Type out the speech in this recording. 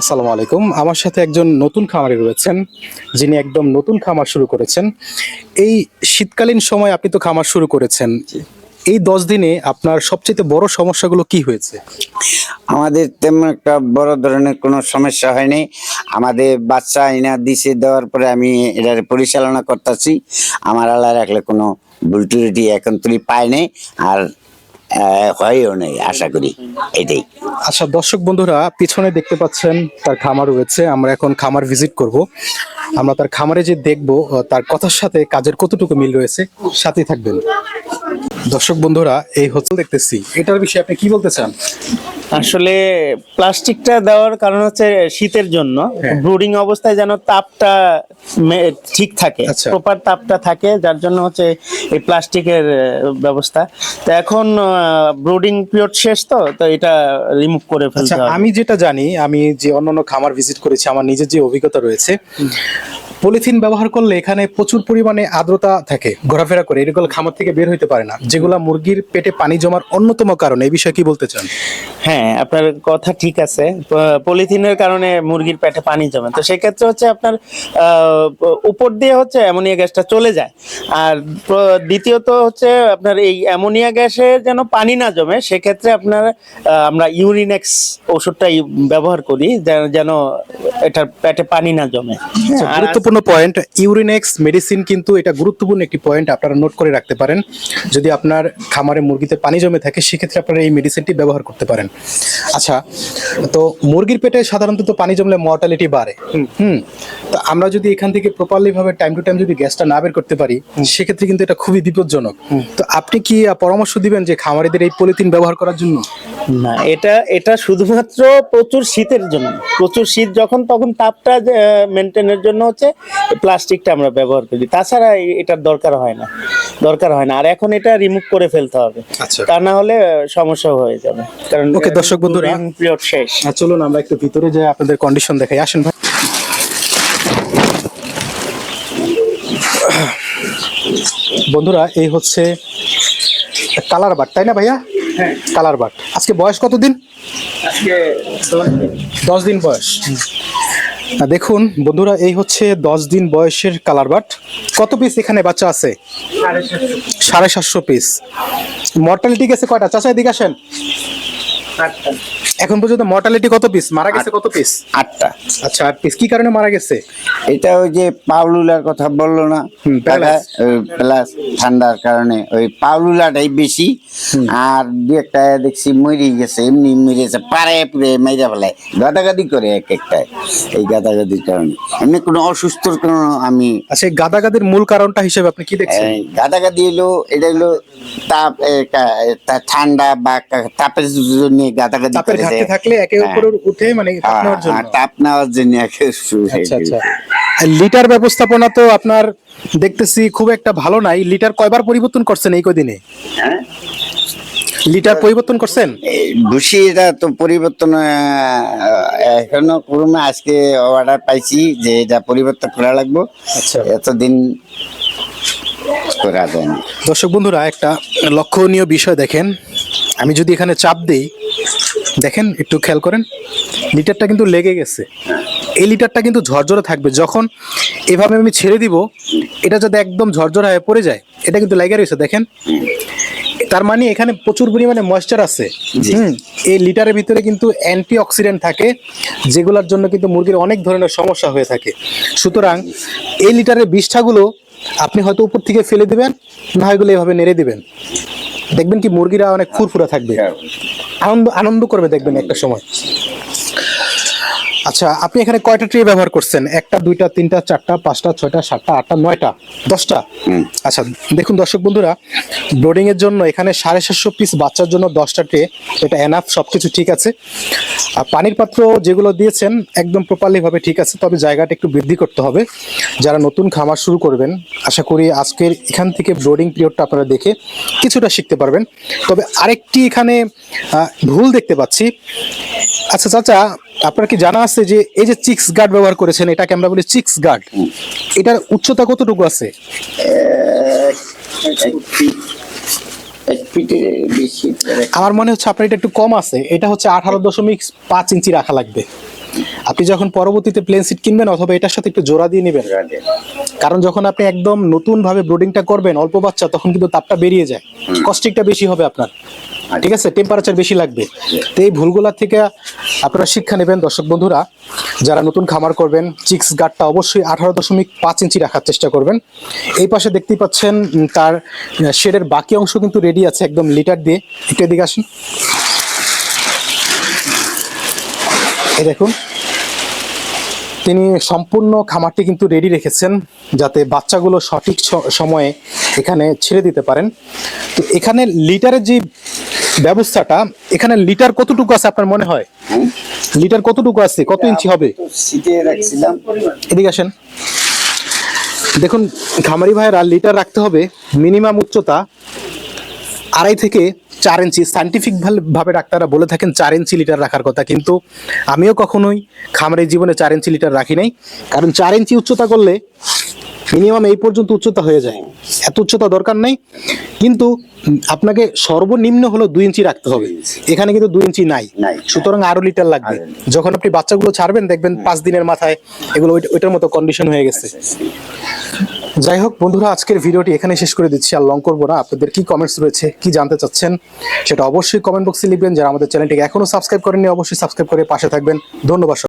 আসসালামু আলাইকুম। আমার সাথে একজন নতুন খামারি রয়েছেন যিনি একদম নতুন খামার শুরু করেছেন। এই শীতকালীন সময় আপনি তো খামার শুরু করেছেন। এই দশ দিনে আপনার সবচেয়ে বড় সমস্যাগুলো কি হয়েছে? আমাদের তেমন একটা বড় ধরনের কোনো সমস্যা হয়নি। আমাদের বাচ্চা ইনা দিছে দেওয়ার পরে আমি এটার পরিচালনা করতেছি। আমার আল্লাহ রাখলে কোনো ভুল ত্রুটি এখন তুলি পাই নাই। আর হয়ও নেই, আশা করি, এটাই। আচ্ছা দর্শক বন্ধুরা, পিছনে দেখতে পাচ্ছেন, তার খামার রয়েছে, আমরা এখন খামার ভিজিট করব। আমরা তার খামারে যে দেখব তার কথার সাথে কাজের কতটুকু মিল রয়েছে সাথে থাকবেন। দর্শক বন্ধুরা এই হোটেল দেখতেছি। এটার বিষয়ে আপনি কি বলতে চান? আসলে প্লাস্টিকটা দেওয়ার কারণ হচ্ছে শীতের জন্য। হ্যাঁ। ব্রুডিং অবস্থায় যেন তাপটা ঠিক থাকে আচ্ছা। প্রপার তাপটা থাকে যার জন্য হচ্ছে এই প্লাস্টিকের ব্যবস্থা। তো এখন ব্রুডিং পিরিয়ড শেষ তো তো এটা রিমুভ করে আচ্ছা ফেলতে হবে। আমি যেটা জানি আমি যে অন্যান্য খামার ভিজিট করেছি আমার নিজের যে অভিজ্ঞতা রয়েছে পলিথিন ব্যবহার করলে এখানে প্রচুর পরিমাণে আর্দ্রতা থাকে। ঘোরাফেরা করে এগুলো খামার থেকে বের হইতে পারে না। যেগুলা মুরগির পেটে পানি জমার অন্যতম কারণ এই বিষয়ে কি বলতে চান? হ্যাঁ আপনার কথা ঠিক আছে। পলিথিনের কারণে মুরগির পেটে পানি জমে। তো সেক্ষেত্রে হচ্ছে আপনার উপর দিয়ে হচ্ছে অ্যামোনিয়া গ্যাসটা চলে যায়। আর দ্বিতীয়ত হচ্ছে আপনার এই অ্যামোনিয়া গ্যাসে যেন পানি না জমে সেক্ষেত্রে আপনার আমরা ইউরিনেক্স ওষুধটা ইউ- ব্যবহার করি যেন- যেন এটার পেটে পানি না জমে। আচ্ছা, আর গুরুত্বপূর্ণ পয়েন্ট ইউরিনেক্স মেডিসিন কিন্তু এটা গুরুত্বপূর্ণ একটি পয়েন্ট আপনারা নোট করে রাখতে পারেন। যদি আপনার খামারে মুরগিতে পানি জমে থাকে সেক্ষেত্রে আপনারা এই মেডিসিনটি ব্যবহার করতে পারেন। আচ্ছা তো মুরগির পেটে সাধারণত তো পানি জমলে মর্টালিটি বাড়ে। হুম। তো আমরা যদি এখান থেকে প্রপারলিভাবে টাইম টু টাইম যদি গ্যাসটা না বের করতে পারি সেক্ষেত্রে কিন্তু এটা খুবই বিপজ্জনক। তো আপনি কি পরামর্শ দিবেন যে খামারিদের এই পলিথিন ব্যবহার করার জন্য? না এটা এটা শুধুমাত্র প্রচুর শীতের জন্য। প্রচুর শীত যখন তখন তাপটা মেনটেনের জন্য হচ্ছে প্লাস্টিকটা আমরা ব্যবহার করি। তাছাড়া এটার দরকার হয় না। দরকার হয় না। আর এখন এটা রিমুভ করে ফেলতে হবে। আচ্ছা। তা না হলে সমস্যা হয়ে যাবে। কারণ Okay, দর্শক বন্ধুরা। পিরিয়ড শেষ। আর চলুন আমরা একটু ভিতরে যাই আপনাদের কন্ডিশন দেখাই। আসেন ভাই। বন্ধুরা এই হচ্ছে কালার বাট তাই না ভাইয়া? Colour but. আজকে বয়স কতদিন? দশ দিন। বয়স। দেখুন, বন্ধুরা, এই হচ্ছে দশ দিন বয়সের কালার বাট কত পিস এখানে বাচ্চা আছে? সাড়ে সাতশো পিস মর্টালিটি গেছে কয়টা? চাচা, এদিকে আসেন। এখন পর্যন্ত মর্টালিটি কত পিস মারা গেছে কত পিস আটটা। আচ্ছা আট পিস কি কারণে মারা গেছে? এটা ওই যে পাউলুলার কথা বলল না? প্লাস ঠান্ডার কারণে ওই পাউলুলাটাই বেশি। আর দু একটা দেখছি মরি গেছে এমনি মরেছে পারে পুরে মেরে ফেলায়। গাদাগাদি করে এক একটা এই গাদাগাদির কারণে। এমনি কোনো অসুস্থর কোনো আমি আচ্ছা এই গাদাগাদির মূল কারণটা হিসেবে আপনি কি দেখছেন? গাদাগাদি হলো এটা হলো তাপ ঠান্ডা বা তাপের জন্য গাদাগাদি তাপের থাকলে একে হ্যাঁ। উপরে উঠে মানে তাপ হ্যাঁ, নেওয়ার জন্য। তাপ নেওয়ার জন্য একে আচ্ছা আচ্ছা। লিটার ব্যবস্থাপনা তো আপনার দেখতেছি খুব একটা ভালো নাই। লিটার কয়বার পরিবর্তন করছেন এই কদিনে? হ্যাঁ? লিটার পরিবর্তন করছেন? ভুসি এটা তো পরিবর্তন এখনও করুন আজকে অর্ডার পাইছি যে এটা পরিবর্তন করা লাগবো। আচ্ছা। এতদিন করা যায় দর্শক বন্ধুরা একটা লক্ষণীয় বিষয় দেখেন। আমি যদি এখানে চাপ দেই দেখেন একটু খেয়াল করেন লিটারটা কিন্তু লেগে গেছে। এই লিটারটা কিন্তু ঝরঝরে থাকবে। যখন এভাবে আমি ছেড়ে দিব এটা যদি একদম ঝরঝরে হয়ে পড়ে যায় এটা কিন্তু লেগে রয়েছে দেখেন। তার মানে এখানে প্রচুর পরিমাণে ময়েশ্চার আছে। হুম এই লিটারের ভিতরে কিন্তু অ্যান্টি অক্সিডেন্ট থাকে যেগুলোর জন্য কিন্তু মুরগির অনেক ধরনের সমস্যা হয়ে থাকে। সুতরাং এই লিটারের বিষ্ঠাগুলো আপনি হয়তো উপর থেকে ফেলে দিবেন না হয় এগুলো এভাবে নেড়ে দিবেন। দেখবেন কি মুরগিরা অনেক ফুরফুরা থাকবে। আনন্দ আনন্দ করবে দেখবেন একটা সময়। আচ্ছা আপনি এখানে কয়টা ট্রে ব্যবহার করছেন? একটা দুইটা তিনটা চারটা পাঁচটা ছয়টা সাতটা আটটা নয়টা দশটা? আচ্ছা দেখুন দর্শক বন্ধুরা ব্রোডিং এর জন্য এখানে সাড়ে সাতশো পিস বাচ্চার জন্য দশটা ট্রে এটা এনাফ সবকিছু ঠিক আছে। আর পানির পাত্র যেগুলো দিয়েছেন একদম প্রপারলি ভাবে ঠিক আছে, তবে জায়গাটা একটু বৃদ্ধি করতে হবে। যারা নতুন খামার শুরু করবেন, আশা করি আজকের এখান থেকে ব্রোডিং পিরিয়ডটা আপনারা দেখে কিছুটা শিখতে পারবেন। তবে আরেকটি এখানে ভুল দেখতে পাচ্ছি। আচ্ছা চাচা, আপনার কি জানা আছে যে এই যে চিক্স গার্ড ব্যবহার করেছেন, এটাকে আমরা বলি চিক্স গার্ড, এটার উচ্চতা কতটুকু আছে? আমার মনে হচ্ছে আপনার এটা একটু কম আছে। এটা হচ্ছে আঠারো দশমিক পাঁচ ইঞ্চি রাখা লাগবে। আপনি যখন পরবর্তীতে প্লেন সিট কিনবেন অথবা এটার সাথে একটু জোড়া দিয়ে নেবেন। কারণ যখন আপনি একদম নতুন ভাবে ব্রোডিংটা করবেন অল্প বাচ্চা তখন কিন্তু তাপটা বেরিয়ে যায়। কস্টিকটা বেশি হবে আপনার। ঠিক আছে? টেম্পারেচার বেশি লাগবে। তো এই ভুলগুলা থেকে আপনারা শিক্ষা নেবেন দর্শক বন্ধুরা। যারা নতুন খামার করবেন চিক্স গার্ডটা অবশ্যই আঠারো দশমিক পাঁচ ইঞ্চি রাখার চেষ্টা করবেন। এই পাশে দেখতেই পাচ্ছেন তার শেডের বাকি অংশ কিন্তু রেডি আছে একদম লিটার দিয়ে। একটু এদিকে আসুন। এই দেখুন। তিনি সম্পূর্ণ খামারটি কিন্তু রেডি রেখেছেন যাতে বাচ্চাগুলো সঠিক সময়ে এখানে ছেড়ে দিতে পারেন। তো এখানে লিটারের যে ব্যবস্থাটা এখানে লিটার কতটুকু আছে আপনার মনে হয়? লিটার কতটুকু আছে? কত ইঞ্চি হবে? এদিকে আসেন। দেখুন খামারি ভাইয়েরা লিটার রাখতে হবে। মিনিমাম উচ্চতা আড়াই থেকে চার ইঞ্চি সাইন্টিফিক ভাবে ডাক্তাররা বলে থাকেন চার ইঞ্চি লিটার রাখার কথা। কিন্তু আমিও কখনোই খামারের জীবনে চার ইঞ্চি লিটার রাখি নাই। কারণ চার ইঞ্চি উচ্চতা করলে মিনিমাম এই পর্যন্ত উচ্চতা হয়ে যায়। এত উচ্চতা দরকার নাই। কিন্তু আপনাকে সর্বনিম্ন হলো দুই ইঞ্চি রাখতে হবে। এখানে কিন্তু দুই ইঞ্চি নাই। নাই। সুতরাং আরও লিটার লাগবে। যখন আপনি বাচ্চাগুলো ছাড়বেন দেখবেন পাঁচ দিনের মাথায় এগুলো ওইটার মতো কন্ডিশন হয়ে গেছে। যাই হোক, বন্ধুরা, আজকের ভিডিওটি এখানে শেষ করে দিচ্ছি। আর লং করব না। আপনাদের কি কমেন্টস রয়েছে, কি জানতে চাচ্ছেন, সেটা অবশ্যই কমেন্ট বক্সে লিখবেন। যারা আমাদের চ্যানেলটিকে এখনও সাবস্ক্রাইব করেননি, অবশ্যই সাবস্ক্রাইব করে পাশে থাকবেন। ধন্যবাদ